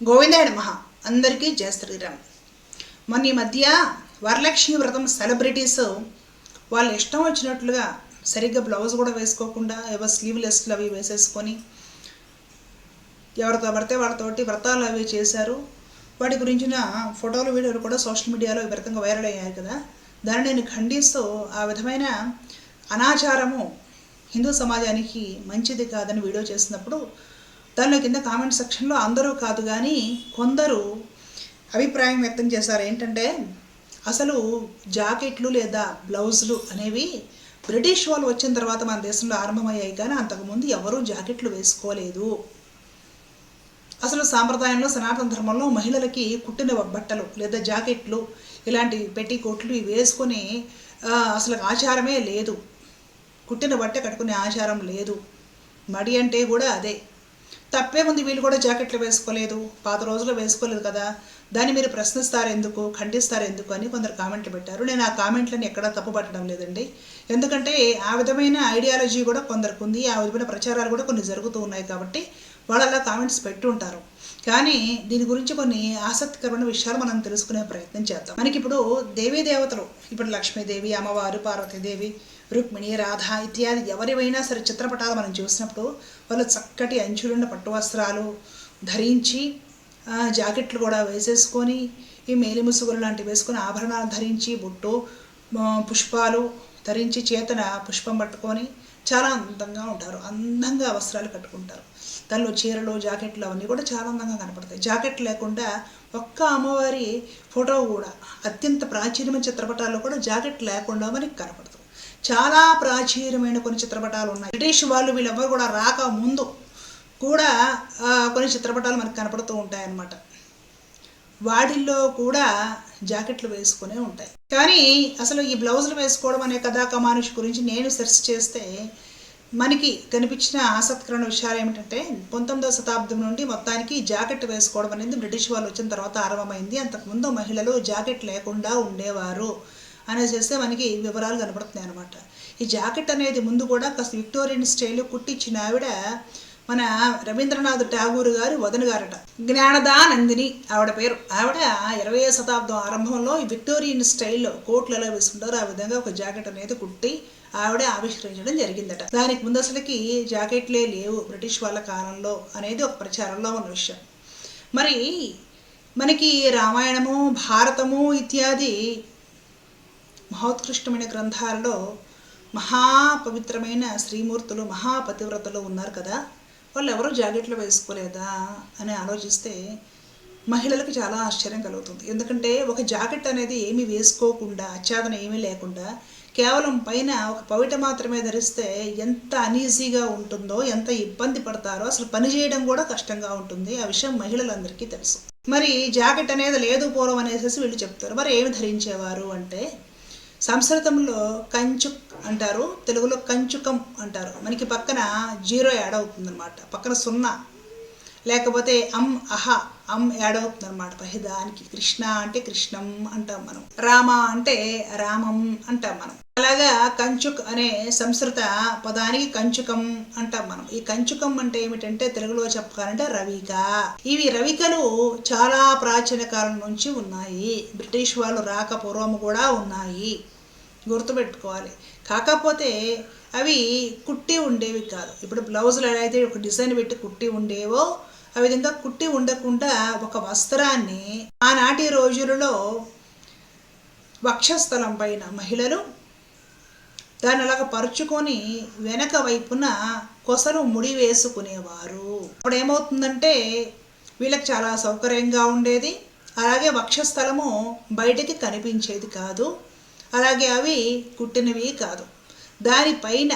గోవిందాయుడు మహా అందరికీ జయ శ్రీరామ్. మొన్న ఈ మధ్య వరలక్ష్మి వ్రతం సెలబ్రిటీస్ వాళ్ళు ఇష్టం వచ్చినట్లుగా సరిగ్గా బ్లౌజ్ కూడా వేసుకోకుండా ఏవో స్లీవ్లెస్లు అవి వేసేసుకొని ఎవరితో పడితే వాళ్ళతోటి వ్రతాలు అవి చేశారు. వాటి గురించిన ఫోటోలు వీడియోలు కూడా సోషల్ మీడియాలో విపరీతంగా వైరల్ అయ్యాయి కదా. దాన్ని నేను ఖండిస్తూ ఆ విధమైన అనాచారము హిందూ సమాజానికి మంచిది కాదని వీడియో చేసినప్పుడు దానిలో కింద కామెంట్ సెక్షన్లో అందరూ కాదు కానీ కొందరు అభిప్రాయం వ్యక్తం చేశారు. ఏంటంటే అసలు జాకెట్లు లేదా బ్లౌజులు అనేవి బ్రిటిష్ వాళ్ళు వచ్చిన తర్వాత మన దేశంలో ఆరంభమయ్యాయి కానీ అంతకుముందు ఎవరూ జాకెట్లు వేసుకోలేదు. అసలు సాంప్రదాయంలో సనాతన ధర్మంలో మహిళలకి కుట్టిన బట్టలు లేదా జాకెట్లు ఇలాంటి పెట్టికోట్లు ఇవి వేసుకొని అసలు ఆచారమే లేదు. కుట్టిన బట్ట కట్టుకునే ఆచారం లేదు. మడి అంటే కూడా అదే. తప్పే ఉంది వీళ్ళు కూడా జాకెట్లు వేసుకోలేదు పాత రోజుల్లో వేసుకోలేదు కదా. దాన్ని మీరు ప్రశ్నిస్తారు ఎందుకు ఖండిస్తారు ఎందుకు అని కొందరు కామెంట్లు పెట్టారు. నేను ఆ కామెంట్లను ఎక్కడా తప్పుపట్టడం లేదండి. ఎందుకంటే ఆ విధమైన ఐడియాలజీ కూడా కొందరికి ఉంది ఆ విధమైన ప్రచారాలు కూడా కొన్ని జరుగుతూ ఉన్నాయి కాబట్టి వాళ్ళు అలా కామెంట్స్ పెట్టి ఉంటారు కానీ దీని గురించి కొన్ని ఆసక్తికరమైన విషయాలు మనం తెలుసుకునే ప్రయత్నం చేద్దాం. మనకి ఇప్పుడు దేవీ దేవతలు ఇప్పుడు లక్ష్మీదేవి అమ్మవారు పార్వతీదేవి రుక్మిణి రాధ ఇత్యాది ఎవరివైనా సరే చిత్రపటాలు మనం చూసినప్పుడు వాళ్ళు చక్కటి అంచులున్న పట్టు వస్త్రాలు ధరించి జాకెట్లు కూడా వేసేసుకొని ఈ మేలి ముసుగులు లాంటివి వేసుకొని ఆభరణాలు ధరించి బొట్టు పుష్పాలు ధరించి చేతన పుష్పం పట్టుకొని చాలా అందంగా ఉంటారు. అందంగా వస్త్రాలు కట్టుకుంటారు. దానిలో చీరలు జాకెట్లు అవన్నీ కూడా చాలా అందంగా కనపడతాయి. జాకెట్ లేకుండా ఒక్క అమ్మవారి ఫోటో కూడా అత్యంత ప్రాచీనమైన చిత్రపటాల్లో కూడా జాకెట్ లేకుండా మనకి కనపడదు. చాలా ప్రాచీనమైన కొన్ని చిత్రపటాలు ఉన్నాయి. బ్రిటిష్ వాళ్ళు వీళ్ళెవ్వరు కూడా రాక ముందు కూడా కొన్ని చిత్రపటాలు మనకు కనపడుతూ ఉంటాయన్నమాట. వాటిల్లో కూడా జాకెట్లు వేసుకునే ఉంటాయి. కానీ అసలు ఈ బ్లౌజులు వేసుకోవడం అనే కథా కమానుషి గురించి నేను సెర్చ్ చేస్తే మనకి కనిపించిన ఆసక్తికరమైన విషయాలు ఏమిటంటే పంతొమ్మిదవ శతాబ్దం నుండి మొత్తానికి జాకెట్ వేసుకోవడం అనేది బ్రిటిష్ వాళ్ళు వచ్చిన తర్వాత ఆరంభమైంది. అంతకుముందు మహిళలు జాకెట్ లేకుండా ఉండేవారు అనేసి మనకి వివరాలు కనపడుతున్నాయి అనమాట ఈ జాకెట్ అనేది ముందు కూడా కాస్త విక్టోరియన్ స్టైల్ కుట్టించిన ఆవిడ మన రవీంద్రనాథ్ ఠాగూర్ గారు వదన గారట. జ్ఞానదా నందిని ఆవిడ పేరు. ఆవిడ ఇరవై శతాబ్దం ఆరంభంలో విక్టోరియన్ స్టైల్లో కోట్లు ఎలా వేసుకుంటారో. ఆ విధంగా ఒక జాకెట్ అనేది కుట్టి ఆవిడ ఆవిష్కరించడం జరిగిందట. దానికి ముందు అసలుకి జాకెట్లే లేవు బ్రిటిష్ వాళ్ళ కాలంలో అనేది ఒక ప్రచారంలో ఉన్న విషయం. మరి మనకి రామాయణము భారతము ఇత్యాది మహోత్కృష్టమైన గ్రంథాలలో మహాపవిత్రమైన శ్రీమూర్తులు మహాపతివ్రతలు ఉన్నారు కదా. వాళ్ళు ఎవరూ జాకెట్లు వేసుకోలేదా అని ఆలోచిస్తే మహిళలకు చాలా ఆశ్చర్యం కలుగుతుంది. ఎందుకంటే ఒక జాకెట్ అనేది ఏమీ వేసుకోకుండా ఆచ్ఛాదన ఏమీ లేకుండా కేవలం పైన ఒక పవిట మాత్రమే ధరిస్తే ఎంత అనీజీగా ఉంటుందో ఎంత ఇబ్బంది పడతారో అసలు పని చేయడం కూడా కష్టంగా ఉంటుంది. ఆ విషయం మహిళలందరికీ తెలుసు. మరి జాకెట్ అనేది లేదు పూర్వం అనేసి వీళ్ళు చెప్తారు. మరి ఏమి ధరించేవారు అంటే సంస్కృతంలో కంచుక్ అంటారు తెలుగులో కంచుకం అంటారు. మనకి పక్కన జీరో యాడ్ అవుతుంది అనమాట పక్కన సున్నా. లేకపోతే అమ్ అహ అమ్ యాడ్ అవుతుంది అనమాట పహిదానికి కృష్ణ అంటే కృష్ణం అంటాం మనం. రామ అంటే రామం అంటాం మనం. అలాగా కంచుక్ అనే సంస్కృత పదానికి కంచుకం అంటాం మనం. ఈ కంచుకం అంటే ఏమిటంటే తెలుగులో చెప్పాలంటే రవిక. ఇవి రవికలు చాలా ప్రాచీన కాలం నుంచి ఉన్నాయి. బ్రిటిష్ వాళ్ళు రాక పూర్వము కూడా ఉన్నాయి. గుర్తుపెట్టుకోవాలి. కాకపోతే అవి కుట్టి ఉండేవి కాదు. ఇప్పుడు బ్లౌజులు ఎలా అయితే ఒక డిజైన్ పెట్టి కుట్టి ఉండేవో ఆ విధంగా కుట్టి ఉండకుండా ఒక వస్త్రాన్ని ఆనాటి రోజులలో వక్షస్థలం పైన మహిళలు దాన్ని అలాగ పరుచుకొని వెనక వైపున కొసలు ముడి వేసుకునేవారు. అప్పుడు ఏమవుతుందంటే వీళ్ళకి చాలా సౌకర్యంగా ఉండేది. అలాగే వక్షస్థలము బయటికి కనిపించేది కాదు. అలాగే అవి కుట్టినవి కాదు. దానిపైన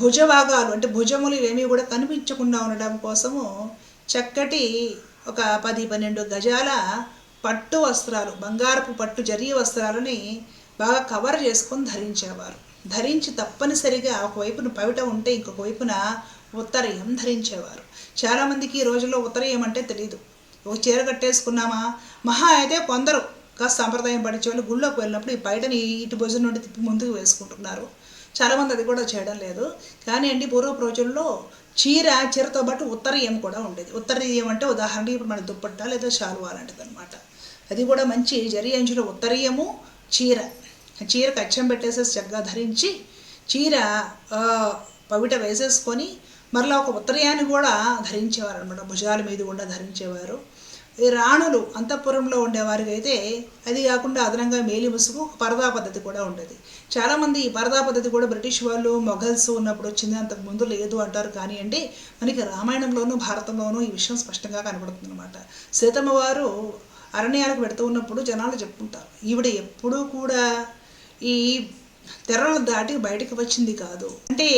భుజభాగాలు అంటే భుజములు ఏమీ కూడా కనిపించకుండా ఉండడం కోసము చక్కటి ఒక పది పన్నెండు గజాల పట్టు వస్త్రాలు బంగారపు పట్టు జరీ వస్త్రాలని బాగా కవర్ చేసుకొని ధరించేవారు. ధరించి తప్పనిసరిగా ఒకవైపున పవిట ఉంటే ఇంకొక వైపున ఉత్తరయం ధరించేవారు. చాలామందికి ఈ రోజుల్లో ఉత్తరయం అంటే తెలియదు ఒక చీర కట్టేసుకున్నామా? మహా అయితే కొందరు కాస్త సాంప్రదాయం పడిచేవాళ్ళు గుళ్ళోకి వెళ్ళినప్పుడు ఈ బయటని ఇటు భుజం నుండి తిప్పి ముందుకు వేసుకుంటున్నారు. చాలామంది అది కూడా చేయడం లేదు. కానీ అండి పూర్వపు రోజుల్లో చీర చీరతో పాటు ఉత్తరీయం కూడా ఉండేది. ఉత్తరీయం అంటే ఉదాహరణకి ఇప్పుడు మన దుప్పట్ట లేదా శాలువా లాంటిది అనమాట అది కూడా మంచి జరి అంచుల ఉత్తరీయము చీర. చీర కచ్చం పెట్టేసేసి చక్కగా ధరించి చీర పవిట వేసేసుకొని మరలా ఒక ఉత్తరీయాన్ని కూడా ధరించేవారు అనమాట భుజాల మీద కూడా ధరించేవారు. ఈ రాణులు అంతఃపురంలో ఉండేవారికి అయితే అది కాకుండా అదనంగా మేలి ముసుగు ఒక పరదా పద్ధతి కూడా ఉండేది. చాలామంది ఈ పరదా పద్ధతి కూడా బ్రిటిష్ వాళ్ళు మొఘల్స్ ఉన్నప్పుడు వచ్చింది. అంతకు ముందు లేదు అంటారు. కానివ్వండి మనకి రామాయణంలోనూ భారతంలోనూ ఈ విషయం స్పష్టంగా కనబడుతుంది అనమాట సీతమ్మ వారు అరణ్యాలకు పెడుతూ ఉన్నప్పుడు జనాలు చెప్పుకుంటారు. ఈవిడ ఎప్పుడూ కూడా ఈ తెరలు దాటి బయటకు వచ్చింది కాదు. అంటే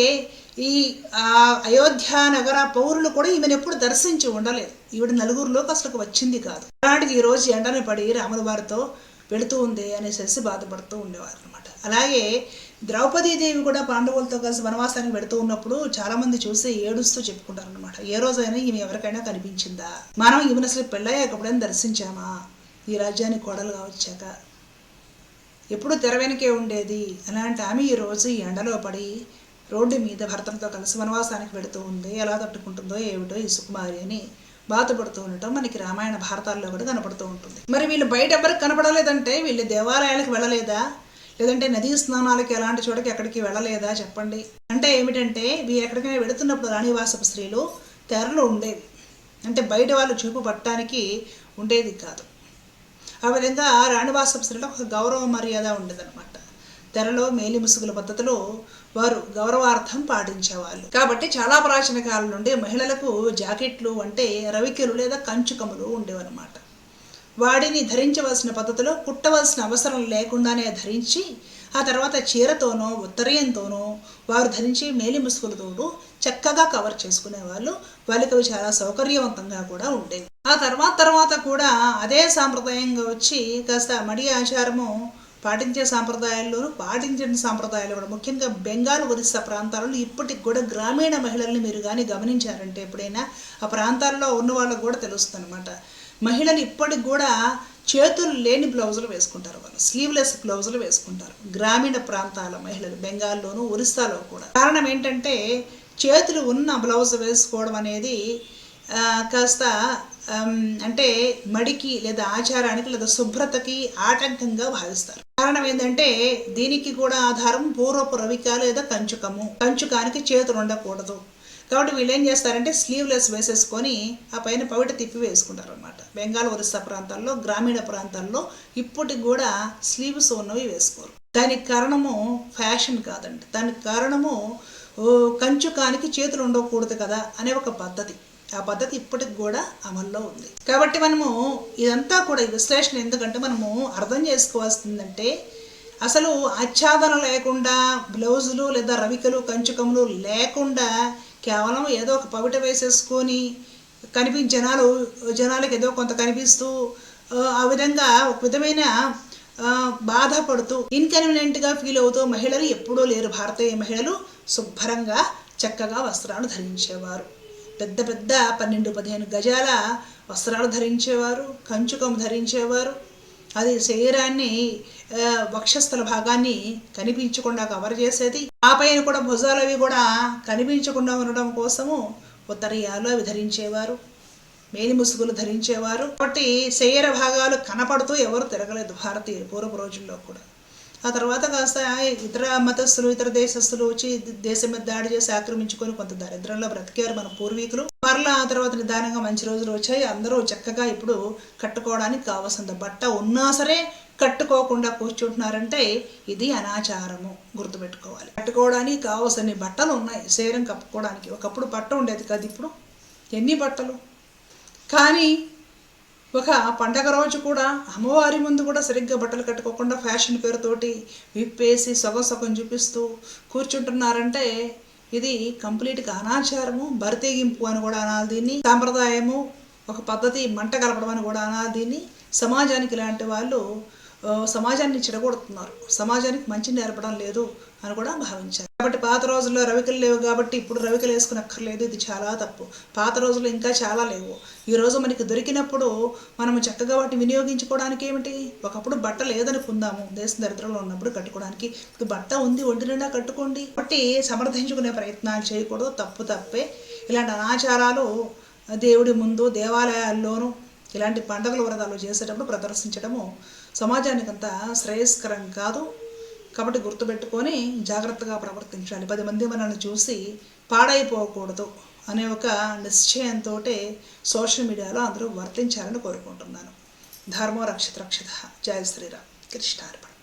ఈ ఆ, అయోధ్య నగర పౌరులు కూడా ఈమెను ఎప్పుడు దర్శించి ఉండలేదు. ఈవిడ నలుగురిలోకి అసలు వచ్చింది కాదు. అలాంటిది ఈ రోజు ఎండన పడి రాముల వారితో వెళుతూ ఉంది అనేసి బాధపడుతూ ఉండేవారు అనమాట అలాగే ద్రౌపదీదేవి కూడా పాండవులతో కలిసి వనవాసానికి పెడుతూ ఉన్నప్పుడు చాలా మంది చూసి ఏడుస్తూ చెప్పుకుంటారు అనమాట ఏ రోజైనా ఈమె ఎవరికైనా కనిపించిందా? మనం ఈమెను అసలు పెళ్ళయ్యాక ఎప్పుడైనా దర్శించామా? ఈ రాజ్యానికి కోడలుగా వచ్చాక. ఎప్పుడు తెర వెనకే ఉండేది? అలాంటి ఆమె ఈ రోజు ఈ ఎండలో పడి రోడ్డు మీద భర్తలతో కలిసి వనవాసానికి వెళుతూ ఉంది ఎలా తట్టుకుంటుందో ఏమిటో ఈ సుకుమారి అని బాధపడుతూ ఉండటం మనకి రామాయణ భారతాల్లో కూడా కనపడుతూ ఉంటుంది. మరి వీళ్ళు బయట ఎవరికి కనపడలేదంటే వీళ్ళు దేవాలయాలకు వెళ్ళలేదా? లేదంటే నదీ స్నానాలకి ఎలాంటి చోటకి ఎక్కడికి వెళ్ళలేదా? చెప్పండి. అంటే ఏమిటంటే వీరు ఎక్కడికైనా వెళుతున్నప్పుడు రాణివాసపు స్త్రీలు తెరలు ఉండేవి. అంటే బయట వాళ్ళు చూపు పట్టడానికి ఉండేది కాదు. ఆ రాణివాస రాణివాసపు ఒక గౌరవ మర్యాద ఉండేదన్నమాట. తెరలో మేలి ముసుగుల పద్ధతిలో వారు గౌరవార్థం పాటించేవాళ్ళు. కాబట్టి చాలా ప్రాచీన కాలం నుండి మహిళలకు జాకెట్లు అంటే రవికెలు లేదా కంచుకములు ఉండేవన్నమాట. వాడిని ధరించవలసిన పద్ధతిలో కుట్టవలసిన అవసరం లేకుండానే ధరించి ఆ తర్వాత చీరతోనో ఉత్తరీయంతోనో వారు ధరించి మేలి ముసుగులతోనూ చక్కగా కవర్ చేసుకునేవాళ్ళు. వాళ్ళకి అవి చాలా సౌకర్యవంతంగా కూడా ఉండేవి. ఆ తర్వాత తర్వాత కూడా అదే సాంప్రదాయంగా వచ్చి కాస్త మడి ఆచారము పాటించే సాంప్రదాయాల్లోనూ పాటించని సాంప్రదాయాలు కూడా ముఖ్యంగా బెంగాల్ ఒరిస్సా ప్రాంతాలలో ఇప్పటికి కూడా గ్రామీణ మహిళల్ని మీరు కానీ గమనించారంటే ఎప్పుడైనా ఆ ప్రాంతాల్లో ఉన్న వాళ్ళకు కూడా తెలుస్తుంది అనమాట మహిళలు ఇప్పటికి కూడా చేతులు లేని బ్లౌజులు వేసుకుంటారు వాళ్ళు. స్లీవ్లెస్ బ్లౌజులు వేసుకుంటారు. గ్రామీణ ప్రాంతాల మహిళలు బెంగాల్లోనూ ఒరిస్సాలో కూడా. కారణం ఏంటంటే చేతులు ఉన్న బ్లౌజ్ వేసుకోవడం అనేది కాస్త అంటే మడికి లేదా ఆచారానికి లేదా శుభ్రతకి ఆటంకంగా భావిస్తారు. కారణం ఏంటంటే దీనికి కూడా ఆధారం పూర్వపు రవిక లేదా కంచుకము. కంచుకానికి చేతులు ఉండకూడదు. కాబట్టి వీళ్ళు ఏం చేస్తారంటే స్లీవ్లెస్ వేసేసుకొని ఆ పైన పవిట తిప్పి వేసుకుంటారు అనమాట బెంగాల్ ఒరిస్సా ప్రాంతాల్లో గ్రామీణ ప్రాంతాల్లో ఇప్పటికి కూడా స్లీవ్స్ ఉన్నవి వేసుకోరు. దానికి కారణము ఫ్యాషన్ కాదండి. దానికి కారణము కంచుకానికి చేతులు ఉండకూడదు కదా అనే ఒక పద్ధతి. ఆ పద్ధతి ఇప్పటికి కూడా అమల్లో ఉంది. కాబట్టి మనము ఇదంతా కూడా ఈ విశ్లేషణ ఎందుకంటే మనము అర్థం చేసుకోవాల్సిందంటే అసలు ఆచ్ఛాదన లేకుండా బ్లౌజులు లేదా రవికలు కంచుకములు లేకుండా కేవలం ఏదో ఒక పవిట వేసేసుకొని కనిపి జనాలు జనాలకు ఏదో కొంత కనిపిస్తూ ఆ, విధంగా ఒక విధమైన బాధపడుతూ ఇన్కన్వీనియంట్గా ఫీల్ అవుతూ మహిళలు ఎప్పుడూ లేరు. భారతీయ మహిళలు శుభ్రంగా చక్కగా వస్త్రాలు ధరించేవారు. పెద్ద పెద్ద పన్నెండు పదిహేను గజాల వస్త్రాలు ధరించేవారు కంచుకం ధరించేవారు. అది శరీరాన్ని వక్షస్థల భాగాన్ని కనిపించకుండా కవర్ చేసేది. ఆ పైన కూడా భుజాలు అవి కూడా కనిపించకుండా ఉండడం కోసము ఉత్తరీయాలు అవి ధరించేవారు. మేలి ముసుగులు ధరించేవారు. కాబట్టి శరీర భాగాలు కనపడుతూ ఎవరు తిరగలేదు భారతీయులు పూర్వపు రోజుల్లో కూడా. ఆ తర్వాత కాస్త ఇతర మతస్థులు ఇతర దేశస్థులు వచ్చి దేశం మీద దాడి చేసి ఆక్రమించుకొని కొంత దరిద్రంలో బ్రతికారు మన పూర్వీకులు. మరలా ఆ తర్వాత నిదానంగా మంచి రోజులు వచ్చాయి. అందరూ చక్కగా ఇప్పుడు కట్టుకోవడానికి కావాల్సింది బట్ట ఉన్నా సరే కట్టుకోకుండా కూర్చుంటున్నారంటే ఇది అనాచారము గుర్తుపెట్టుకోవాలి. కట్టుకోవడానికి కావాల్సిన బట్టలు ఉన్నాయి. శరీరం కప్పుకోవడానికి. ఒకప్పుడు బట్ట ఉండేది కదా ఇప్పుడు. ఎన్ని బట్టలు? కానీ ఒక పండగ రోజు కూడా అమ్మవారి ముందు కూడా సరిగ్గా బట్టలు కట్టుకోకుండా ఫ్యాషన్ పేరుతోటి విప్పేసి సొగ సగం చూపిస్తూ కూర్చుంటున్నారంటే ఇది కంప్లీట్గా అనాచారము బరితెగింపు అని కూడా అనాలి దీన్ని. సాంప్రదాయము ఒక పద్ధతి మంట కలపడం అని కూడా అనాలి దీన్ని. సమాజానికి ఇలాంటి వాళ్ళు సమాజాన్ని చెడగొడుతున్నారు. సమాజానికి మంచి నేర్పడం లేదు అని కూడా భావించారు. కాబట్టి పాత రోజుల్లో రవికలు లేవు కాబట్టి ఇప్పుడు రవికలు వేసుకునక్కర్లేదు. ఇది చాలా తప్పు. పాత రోజులు ఇంకా చాలా లేవు. ఈ రోజు మనకి దొరికినప్పుడు మనం చక్కగా వాటిని వినియోగించుకోవడానికి ఏమిటి? ఒకప్పుడు బట్ట లేదనుకుందాము దేశ దరిద్రంలో ఉన్నప్పుడు కట్టుకోవడానికి. ఇప్పుడు బట్ట ఉంది ఒంటి నిండా కట్టుకోండి. కాబట్టి సమర్థించుకునే ప్రయత్నాలు చేయకూడదు. తప్పు తప్పే. ఇలాంటి అనాచారాలు దేవుడి ముందు దేవాలయాల్లోనూ ఇలాంటి పండుగల వ్రతాలు చేసేటప్పుడు ప్రదర్శించడము సమాజానికంత శ్రేయస్కరం కాదు. కాబట్టి గుర్తుపెట్టుకొని జాగ్రత్తగా ప్రవర్తించాలి. పది మంది మనల్ని చూసి పాడైపోకూడదు అనే ఒక నిశ్చయంతో సోషల్ మీడియాలో అందరూ వర్తించాలని కోరుకుంటున్నాను. ధర్మో రక్షిత రక్షిత. జయ శ్రీరామ్. కృష్ణార్పణ.